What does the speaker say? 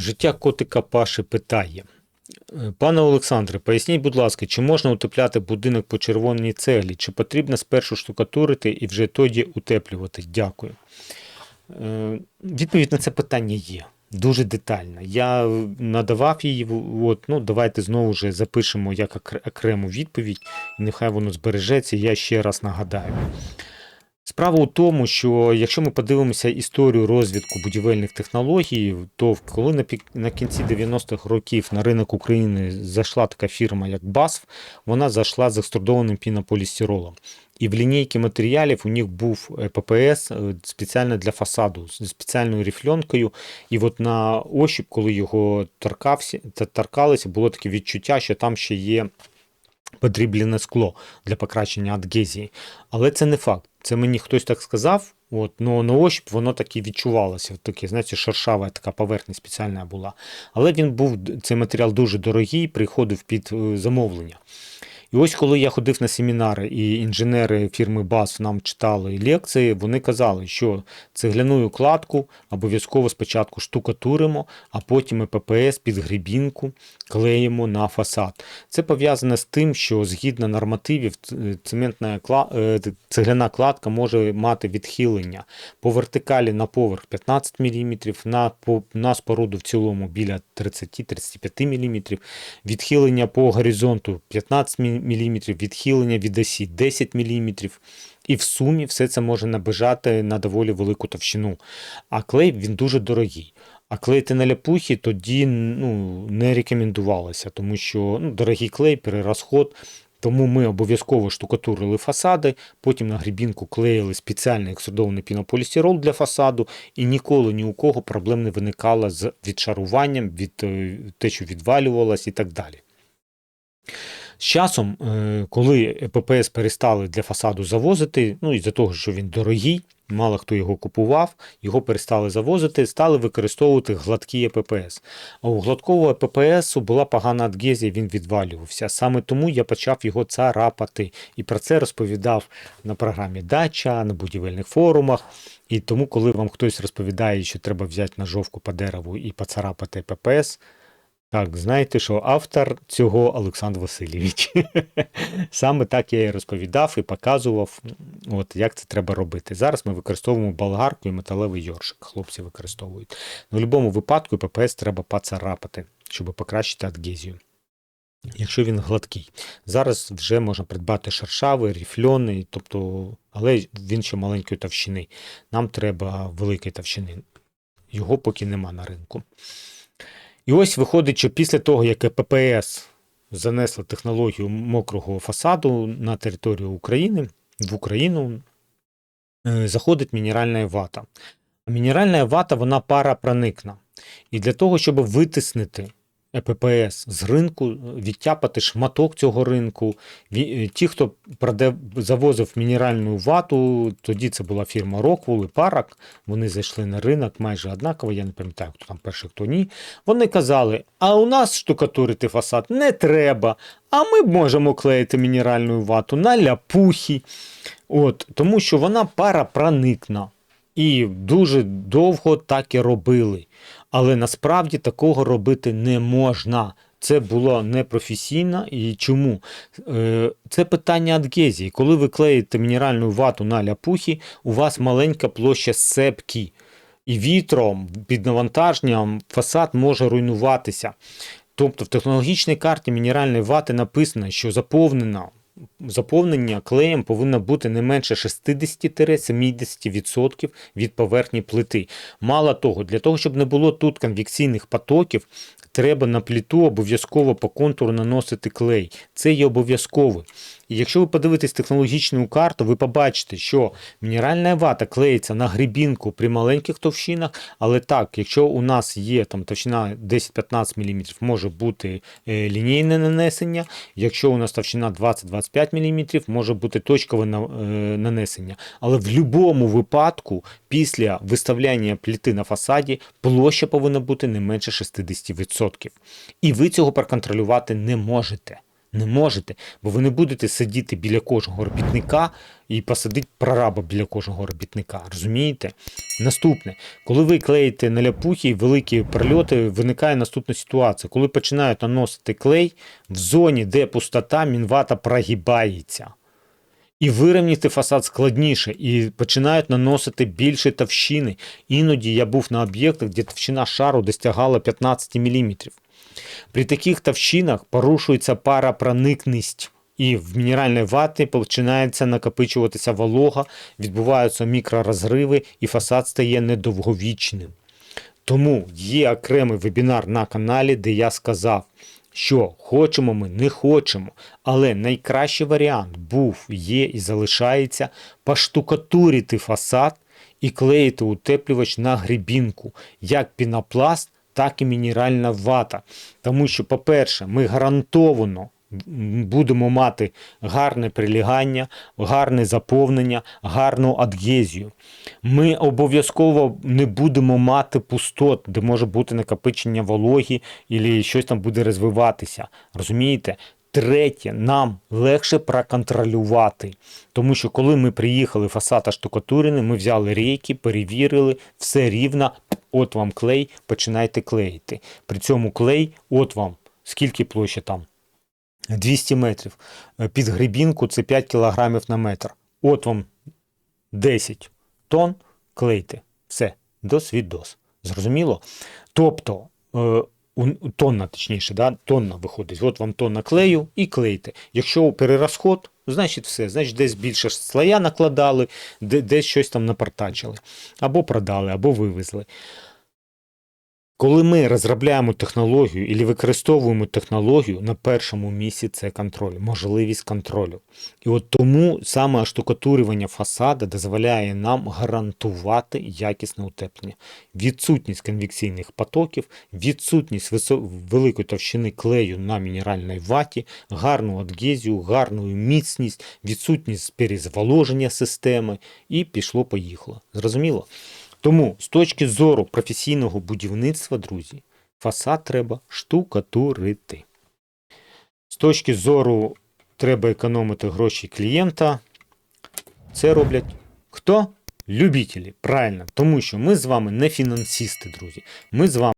Життя котика Паши питає. Е, Пане Олександре, поясніть, будь ласка, чи можна утепляти будинок по червоній цеглі, чи потрібно спершу штукатурити і вже тоді утеплювати? Дякую. Е, Відповідь на це питання є. Дуже детальна. Я надавав її, от, ну давайте знову ж запишемо як окрему відповідь, і нехай воно збережеться, я ще раз нагадаю. Справа у тому, що якщо ми подивимося історію розвитку будівельних технологій, то коли на, кінці 90-х років на ринок України зайшла така фірма, як BASF, вона зайшла з екструдованим пінополістиролом. І в лінійці матеріалів у них був е, ППС е, спеціально для фасаду з спеціальною рифленкою. І от на ощуп, коли його торкався, торкалися, було таке відчуття, що там ще є подріблене скло для покращення адгезії. Але це не факт. Це мені хтось так сказав. От, ну, на ощупь воно так і відчувалося. Таке, знаєте, шершава така поверхня спеціальна була. Але він був, цей матеріал дуже дорогий, приходив під е, замовлення. І ось коли я ходив на семінари, і інженери фірми БАС нам читали лекції, вони казали, що цегляну кладку обов'язково спочатку штукатуримо, а потім ППС під грібінку клеїмо на фасад. Це пов'язане з тим, що згідно нормативів цементна е, цегляна кладка може мати відхилення по вертикалі на поверх 15 мм, на, на споруду в цілому біля 30-35 мм, відхилення по горизонту 15 мм, відхилення від осі 10 мм. І в сумі все це може набежати на доволі велику товщину. А клей він дуже дорогий. А клеїти на ляпухи тоді ну, не рекомендувалося, тому що ну, дорогий клей, перерозход. Тому ми обов'язково штукатурили фасади, потім на грібінку клеїли спеціальний екструдований пінополістирол для фасаду, і ніколи ні у кого проблем не виникало з відшаруванням, від е, те, що відвалювалось і так далі. З часом, е, коли ППС перестали для фасаду завозити, ну із-за того, що він дорогий, мало хто його купував, його перестали завозити, стали використовувати гладкі ЕППС. А у гладкого ЕППС була погана адгезія, він відвалювався. Саме тому я почав його царапати. І про це розповідав на програмі Дача, на будівельних форумах. І тому, коли вам хтось розповідає, що треба взяти ножовку по дереву і поцарапати ЕППС, так, знаєте, що автор цього Олександр Васильович. Саме так я і розповідав і показував, от, як це треба робити. Зараз ми використовуємо болгарку і металевий йоршик. Хлопці використовують. В будь-якому випадку ППС треба поцарапати, щоб покращити адгезію. Якщо він гладкий. Зараз вже можна придбати шершавий, ріфльоний, тобто, але він ще маленької товщини. Нам треба великої товщини. Його поки нема на ринку. І ось виходить, що після того, як ППС занесла технологію мокрого фасаду на територію України, в Україну, е, заходить мінеральна вата. А мінеральна вата вона парапроникна. І для того, щоб витиснити ЕППС з ринку, відтяпати шматок цього ринку. Е, Ті, хто проде, завозив мінеральну вату, тоді це була фірма Rockwell і Парак, вони зайшли на ринок майже однаково, я не пам'ятаю, хто там перший, хто ні. Вони казали: а у нас штукатурити фасад не треба, а ми можемо клеїти мінеральну вату на ляпухи. От, тому що вона парапроникна. І дуже довго так і робили. Але насправді такого робити не можна. Це було непрофесійно. І чому? Е, Це питання адгезії. Коли ви клеїте мінеральну вату на ляпухи, у вас маленька площа сепки. І вітром, під навантаженням фасад може руйнуватися. Тобто в технологічній карті мінеральної вати написано, що заповнена заповнення клеєм повинно бути не менше 60-70% від поверхні плити. Мало того, для того, щоб не було тут конвекційних потоків, треба на плиту обов'язково по контуру наносити клей. Це є обов'язково. І якщо ви подивитесь технологічну карту, ви побачите, що мінеральна вата клеїться на грибінку при маленьких товщинах, але так, якщо у нас є там товщина 10-15 мм, може бути е, лінійне нанесення. Якщо у нас товщина 20-25 мм, може бути точкове е, нанесення. Але в будь-якому випадку, після виставляння пліти на фасаді, площа повинна бути не менше 60%. І ви цього проконтролювати не можете. Не можете, бо ви не будете сидіти біля кожного робітника і посадити прораба біля кожного робітника. Розумієте? Наступне, коли ви клеїте на ляпухи великі прильоти, виникає наступна ситуація. Коли починають наносити клей, в зоні, де пустота, мінвата прогибається. І вирівняти фасад складніше, і починають наносити більше товщини. Іноді я був на об'єктах, де товщина шару досягала 15 мм. При таких товщинах порушується парапроникність, і в мінеральній ваті починається накопичуватися волога, відбуваються мікророзриви, і фасад стає недовговічним. Тому є окремий вебінар на каналі, де я сказав, що хочемо ми, не хочемо, але найкращий варіант був, є і залишається поштукатурити фасад і клеїти утеплювач на грибінку, як пінопласт, так і мінеральна вата. Тому що, по-перше, ми гарантовано будемо мати гарне прилягання, гарне заповнення, гарну адгезію. Ми обов'язково не будемо мати пустот, де може бути накопичення вологі, і щось там буде розвиватися. Розумієте? Третє, нам легше проконтролювати. Тому що коли ми приїхали фасад штукатурений, ми взяли рейки, перевірили, все рівно, от вам клей, починайте клеїти. При цьому клей, от вам, скільки площа там? 200 метрів. Е, Під грибінку це 5 кілограмів на метр. От вам 10 тонн клейте. Все, дос-віддос. Зрозуміло? Тобто, е, тонна, точніше, да? тонна виходить. От вам тонна клею і клейте. Якщо перерозход, значить все. Значить, десь більше слоя накладали, де, десь щось там напортачили. Або продали, або вивезли. Коли ми розробляємо технологію і використовуємо технологію, на першому місці це контроль, можливість контролю. І от тому саме штукатурювання фасада дозволяє нам гарантувати якісне утеплення. Відсутність конвекційних потоків, відсутність великої товщини клею на мінеральній ваті, гарну адгезію, гарну міцність, відсутність перезволоження системи і пішло-поїхало. Зрозуміло? Тому з точки зору професійного будівництва, друзі, фасад треба штукатурити. З точки зору треба економити гроші клієнта. Це роблять хто? Любителі. Правильно. Тому що ми з вами не фінансисти, друзі. Ми з вами.